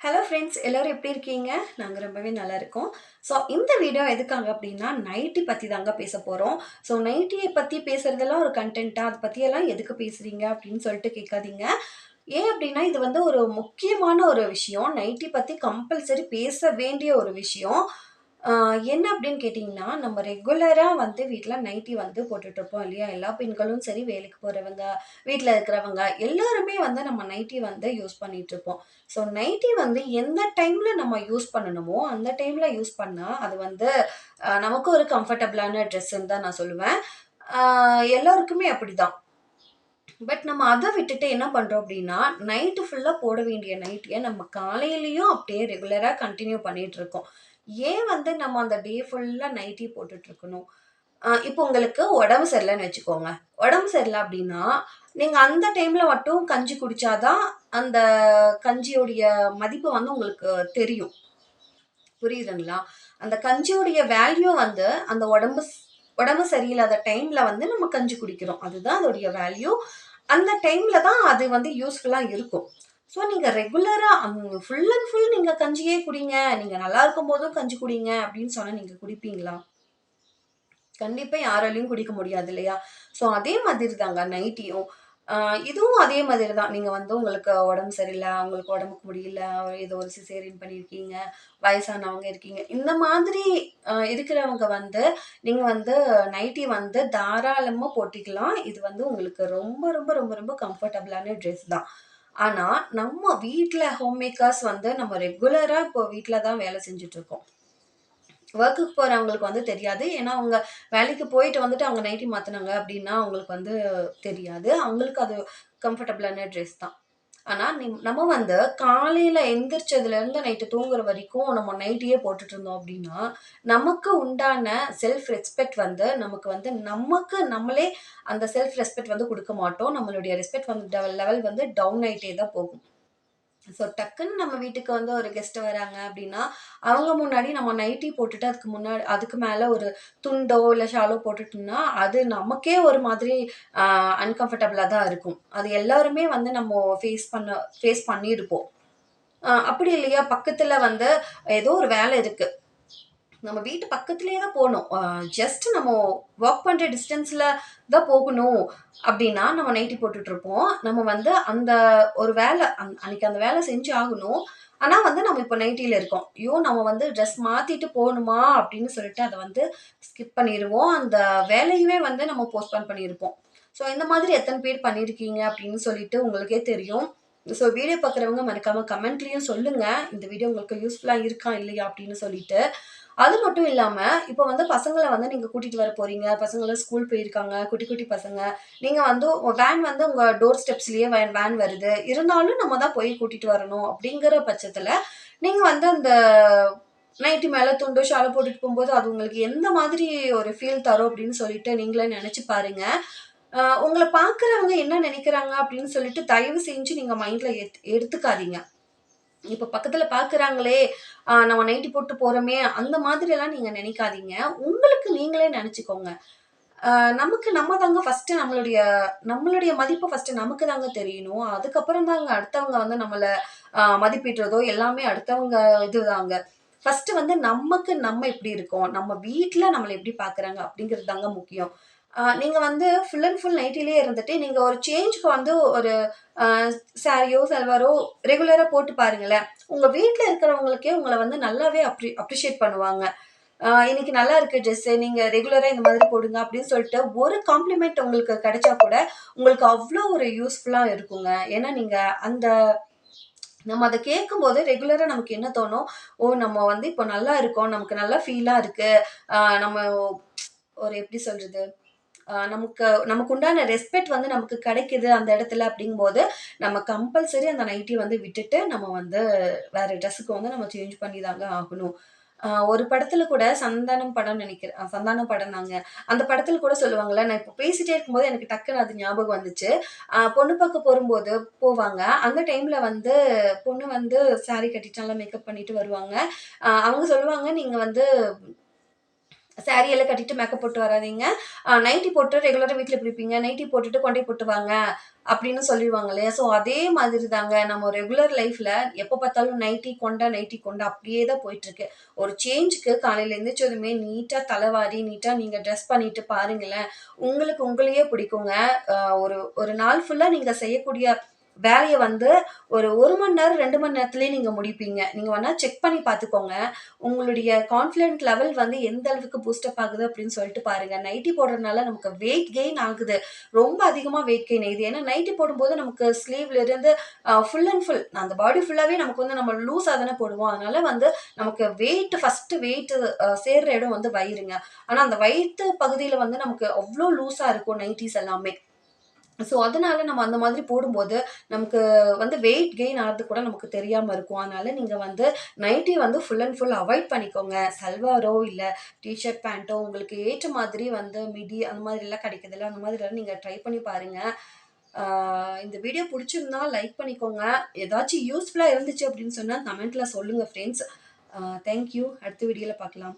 Hello friends எல்லோரும் எப்படி இருக்கீங்க? நாங்கள் ரொம்பவே நல்லா இருக்கோம். ஸோ இந்த வீடியோ எதுக்காக அப்படின்னா நைட்டி பற்றி தாங்க பேச போகிறோம் ஸோ நைட்டியை பற்றி பேசுகிறதெல்லாம் ஒரு கண்டென்ட்டாக அதை பற்றியெல்லாம் எதுக்கு பேசுகிறீங்க அப்படின்னு சொல்லிட்டு கேட்காதீங்க. ஏன் அப்படின்னா இது வந்து ஒரு முக்கியமான ஒரு விஷயம். நைட்டி பற்றி கம்பல்சரி பேச வேண்டிய ஒரு விஷயம். என்ன அப்படின்னு கேட்டிங்கன்னா நம்ம ரெகுலராக வந்து வீட்டில் நைட்டி வந்து போட்டுட்ருப்போம் இல்லையா? எல்லா பெண்களும் சரி வேலைக்கு போகிறவங்க வீட்டில் இருக்கிறவங்க எல்லாருமே வந்து நம்ம நைட்டி வந்து யூஸ் பண்ணிகிட்ருப்போம் ஸோ நைட்டி வந்து எந்த டைமில் நம்ம யூஸ் பண்ணணுமோ அந்த டைமில் யூஸ் பண்ணால் அது வந்து நமக்கு ஒரு கம்ஃபர்டபுளான ட்ரெஸ்ஸுன்னு தான் நான் சொல்லுவேன். ஆஹ் அப்படி தான் பட் நம்ம அதை விட்டுட்டு என்ன பண்ணுறோம் அப்படின்னா நைட்டு ஃபுல்லாக போட வேண்டிய நைட்டியை நம்ம காலையிலையும் அப்படியே ரெகுலராக கண்டினியூ பண்ணிட்டு இருக்கோம். ஏன் வந்து நம்ம அந்த டே ஃபுல்லாக நைட்டி போட்டுட்டு இருக்கணும்? இப்போ உங்களுக்கு உடம்பு சரியில்லைன்னு வச்சுக்கோங்க. உடம்பு சரியில்லை அப்படின்னா நீங்கள் அந்த டைமில் மட்டும் கஞ்சி குடித்தாதான் அந்த கஞ்சியோடைய மதிப்பு வந்து உங்களுக்கு தெரியும். புரியுதுங்களா? அந்த கஞ்சியோடைய வேல்யூ வந்து அந்த உடம்பு உடம்பு சரியில்லாத டைம்ல வந்து நம்ம கஞ்சி குடிக்கிறோம். அதுதான் அதோடைய வேல்யூ அந்த டைம்ல தான் அது வந்து யூஸ்ஃபுல்லா இருக்கும். ஸோ நீங்க ரெகுலரா ஃபுல் அண்ட் ஃபுல் நீங்கள் கஞ்சியே குடிங்க. நீங்கள் நல்லா இருக்கும் போதும் கஞ்சி குடிங்க அப்படின்னு சொன்னால் நீங்கள் குடிப்பீங்களா? கண்டிப்பாக யாராலையும் குடிக்க முடியாது இல்லையா? ஸோ அதே மாதிரி தாங்க நைட்டியும் இதுவும் அதே மாதிரி தான் நீங்கள் வந்து உங்களுக்கு உடம்பு சரியில்லை உங்களுக்கு உடம்புக்கு முடியல ஏதோ ஒரு சிசேரியன் பண்ணியிருக்கீங்க வயசானவங்க இருக்கீங்க. இந்த மாதிரி இருக்கிறவங்க வந்து நீங்கள் வந்து நைட்டி வந்து தாராளமாக போட்டிக்கலாம். இது வந்து உங்களுக்கு ரொம்ப ரொம்ப ரொம்ப ரொம்ப கம்ஃபர்டபுளான ட்ரெஸ் தான். ஆனால் நம்ம வீட்டில் ஹோம் மேக்கர்ஸ் வந்து நம்ம ரெகுலராக இப்போ வீட்டில் தான் வேலை செஞ்சுட்டு இருக்கோம். ஒர்க்குக்கு போகிறவங்களுக்கு வந்து தெரியாது. ஏன்னா அவங்க வேலைக்கு போயிட்டு வந்துட்டு அவங்க நைட்டி மாற்றினாங்க அப்படின்னா அவங்களுக்கு வந்து தெரியாது. அவங்களுக்கு அது கம்ஃபர்டபுளான ட்ரெஸ் தான். ஆனால் நம்ம வந்து காலையில் எந்திரிச்சதுலேருந்து நைட்டு தூங்குற வரைக்கும் நம்ம நைட்டியே போட்டுட்டு இருந்தோம் அப்படின்னா நமக்கு உண்டான செல்ஃப் ரெஸ்பெக்ட் வந்து நமக்கு வந்து நமக்கு நம்மளே அந்த செல்ஃப் ரெஸ்பெக்ட் வந்து கொடுக்க மாட்டோம். நம்மளுடைய ரெஸ்பெக்ட் வந்து லெவல் வந்து டவுன் ஆகிட்டே தான் போகும். ஸோ டக்குன்னு நம்ம வீட்டுக்கு வந்து ஒரு கெஸ்ட் வராங்க அப்படின்னா அவங்க முன்னாடி நம்ம நைட்டி போட்டுட்டு அதுக்கு முன்னாடி அதுக்கு மேலே ஒரு துண்டோ இல்லை ஷாலோ போட்டுட்டோம்னா அது நமக்கே ஒரு மாதிரி அன்கம்ஃபர்டபுளாக தான் இருக்கும். அது எல்லாருமே வந்து நம்ம ஃபேஸ் பண்ண ஃபேஸ் பண்ணியிருப்போம் அப்படி இல்லையா? பக்கத்தில் வந்து ஏதோ ஒரு வேலை இருக்குது நம்ம வீட்டு பக்கத்துலேயே தான் போகணும். ஜஸ்ட் நம்ம ஒர்க் பண்ணுற டிஸ்டன்ஸில் தான் போகணும். அப்படின்னா நம்ம நைட்டி போட்டுட்ருப்போம் நம்ம வந்து அந்த ஒரு வேலை அந் அன்னைக்கு அந்த வேலை செஞ்சு ஆகணும். ஆனால் வந்து நம்ம இப்போ நைட்டியில் இருக்கோம். ஐயோ நம்ம வந்து ட்ரெஸ் மாற்றிட்டு போகணுமா? அப்படின்னு சொல்லிட்டு அதை வந்து ஸ்கிப் பண்ணிடுவோம். அந்த வேலையுமே வந்து நம்ம போஸ்ட்பான் பண்ணியிருப்போம். ஸோ இந்த மாதிரி எத்தனை பேர் பண்ணியிருக்கீங்க அப்படின்னு சொல்லிட்டு உங்களுக்கே தெரியும். ஸோ வீடியோ பார்க்குறவங்க மறக்காமல் கமெண்ட்லேயும் சொல்லுங்கள் இந்த வீடியோ உங்களுக்கு யூஸ்ஃபுல்லாக இருக்கா இல்லையா அப்படின்னு சொல்லிட்டு. அது மட்டும் இல்லாமல் இப்போ வந்து பசங்களை வந்து நீங்கள் கூட்டிகிட்டு வர போகிறீங்க பசங்களை ஸ்கூல் போயிருக்காங்க. குட்டி குட்டி பசங்க. நீங்கள் வந்து வேன் வந்து உங்கள் டோர் ஸ்டெப்ஸ்லேயே வேன் வேன் வருது. இருந்தாலும் நம்ம தான் போய் கூட்டிகிட்டு வரணும் அப்படிங்கிற பட்சத்தில் நீங்கள் வந்து அந்த நைட்டு மேலே துண்டு ஷாலை போட்டுட்டு போகும்போது அது உங்களுக்கு எந்த மாதிரி ஒரு ஃபீல் தரும் அப்படின்னு சொல்லிட்டு நீங்களே நினச்சி பாருங்க. உங்களை பார்க்குறவங்க என்ன நினைக்கிறாங்க அப்படின்னு சொல்லிட்டு தயவு செஞ்சு நீங்கள் மைண்டில் எடுத்துக்காதீங்க. இப்போ பக்கத்தில் பார்க்குறாங்களே நம்ம நைட்டி போட்டு போகிறோமே அந்த மாதிரியெல்லாம் நீங்கள் நினைக்காதீங்க. உங்களுக்கு நீங்களே நினச்சிக்கோங்க. நமக்கு நம்ம தாங்க ஃபஸ்ட்டு நம்மளுடைய நம்மளுடைய மதிப்பு ஃபஸ்ட்டு நமக்கு தாங்க தெரியணும். அதுக்கப்புறம் தாங்க அடுத்தவங்க வந்து நம்மளை மதிப்பிடுறதோ எல்லாமே அடுத்தவங்க இதுதாங்க ஃபஸ்ட்டு வந்து நமக்கு நம்ம எப்படி இருக்கோம்? நம்ம வீட்டில் நம்மளை எப்படி பார்க்குறாங்க அப்படிங்கிறது தாங்க முக்கியம். நீங்கள் வந்து ஃபுல் அண்ட் ஃபுல் நைட்டிலே இருந்துட்டு நீங்கள் ஒரு சேஞ்சுக்கு வந்து ஒரு சாரியோ சல்வாரோ ரெகுலராக போட்டு பாருங்களேன். உங்கள் வீட்டில் இருக்கிறவங்களுக்கே உங்களை வந்து நல்லாவே அப்ரி அப்ரிஷியேட் பண்ணுவாங்க. இன்னைக்கு நல்லா இருக்கு ட்ரெஸ்ஸு நீங்கள் ரெகுலராக இந்த மாதிரி போடுங்க அப்படின்னு சொல்லிட்டு ஒரு காம்ப்ளிமெண்ட் உங்களுக்கு கிடைச்சா கூட உங்களுக்கு அவ்வளோ ஒரு யூஸ்ஃபுல்லாக இருக்குங்க. ஏன்னா நீங்கள் அந்த நம்ம அதை கேட்கும்போது ரெகுலராக நமக்கு என்ன தோணும்? ஓ நம்ம வந்து இப்போ நல்லா இருக்கோம் நமக்கு நல்லா ஃபீலாக இருக்கு. நம்ம ஒரு எப்படி சொல்றது? நமக்கு நமக்கு உண்டான ரெஸ்பெக்ட் வந்து நமக்கு கிடைக்குது அந்த இடத்துல அப்படிங்கும்போது நம்ம கம்பல்சரி அந்த நைட்டி வந்து விட்டுட்டு நம்ம வந்து வேற ட்ரெஸ்ஸுக்கு வந்து நம்ம சேஞ்ச் பண்ணி தாங்க ஆகணும். ஆஹ் ஒரு படத்துல கூட சந்தானம் படம் நினைக்கிறேன் சந்தானம் படம் தாங்க. அந்த படத்துல கூட சொல்லுவாங்கல்ல நான் இப்போ பேசிட்டே இருக்கும்போது எனக்கு டக்குன்னு அது ஞாபகம் வந்துச்சு. ஆஹ் பொண்ணு பார்க்க போகும்போது போவாங்க. அந்த டைம்ல வந்து பொண்ணு வந்து சாரி கட்டிட்டு நல்லா மேக்கப் பண்ணிட்டு வருவாங்க. ஆஹ் அவங்க சொல்லுவாங்க நீங்க வந்து சாரி எல்லாம் கட்டிட்டு மேக்கப் போட்டு வராதீங்க. நைட்டி போட்டு ரெகுலராக வீட்டில் பிடிப்பீங்க. நைட்டி போட்டுட்டு கொண்டை போட்டு வாங்க அப்படின்னு சொல்லிடுவாங்க இல்லையா? ஸோ அதே மாதிரி தாங்க நம்ம ரெகுலர் லைஃப்பில் எப்போ பார்த்தாலும் நைட்டி கொண்டா நைட்டி கொண்டா அப்படியே தான் போயிட்டுருக்கு. ஒரு சேஞ்சுக்கு காலையில் எந்திரிச்சதுமே நீட்டாக தலைவாரி நீட்டாக நீங்கள் ட்ரெஸ் பண்ணிட்டு பாருங்களேன். உங்களுக்கு உங்களையே பிடிக்குங்க. ஒரு ஒரு நாள் ஃபுல்லாக நீங்கள் செய்யக்கூடிய வேலையை வந்து ஒரு ஒரு மணி நேரம் ரெண்டு மணி நேரத்துலேயே நீங்கள் முடிப்பீங்க. நீங்கள் வேணால் செக் பண்ணி பார்த்துக்கோங்க. உங்களுடைய கான்ஃபிடென்ட் லெவல் வந்து எந்த அளவுக்கு பூஸ்டப் ஆகுது அப்படின்னு சொல்லிட்டு பாருங்கள் நைட்டி போடுறதுனால நமக்கு வெயிட் கெயின் ஆகுது. ரொம்ப அதிகமாக வெயிட் கெயின் ஆகுது. ஏன்னா நைட்டி போடும்போது நமக்கு ஸ்லீவ்லேருந்து ஃபுல் அண்ட் ஃபுல் அந்த பாடி ஃபுல்லாகவே நமக்கு வந்து நம்ம லூஸாக தானே போடுவோம். அதனால வந்து நமக்கு வெயிட் ஃபஸ்ட்டு வெயிட் சேர்ற இடம் வந்து வயிறுங்க. ஆனால் அந்த வயிற்று பகுதியில் வந்து நமக்கு அவ்வளோ லூஸாக இருக்கும் நைட்டிஸ் எல்லாமே. ஸோ அதனால நம்ம அந்த மாதிரி போடும்போது நமக்கு வந்து வெயிட் கெயின் ஆகிறது கூட நமக்கு தெரியாமல் இருக்கும். அதனால நீங்கள் வந்து நைட்டி வந்து ஃபுல் அண்ட் ஃபுல் அவாய்ட் பண்ணிக்கோங்க. சல்வாரோ இல்லை டிஷர்ட் பேண்ட்டோ உங்களுக்கு ஏற்ற மாதிரி வந்து மிடி அந்த மாதிரிலாம் கிடைக்குதுல்ல அந்த மாதிரிலாம் நீங்கள் ட்ரை பண்ணி பாருங்கள் இந்த வீடியோ பிடிச்சிருந்தா லைக் பண்ணிக்கோங்க. ஏதாச்சும் யூஸ்ஃபுல்லாக இருந்துச்சு அப்படின்னு சொன்னால் கமெண்ட்டில் சொல்லுங்கள் ஃப்ரெண்ட்ஸ் தேங்க்யூ அடுத்த வீடியோவில் பார்க்கலாம்.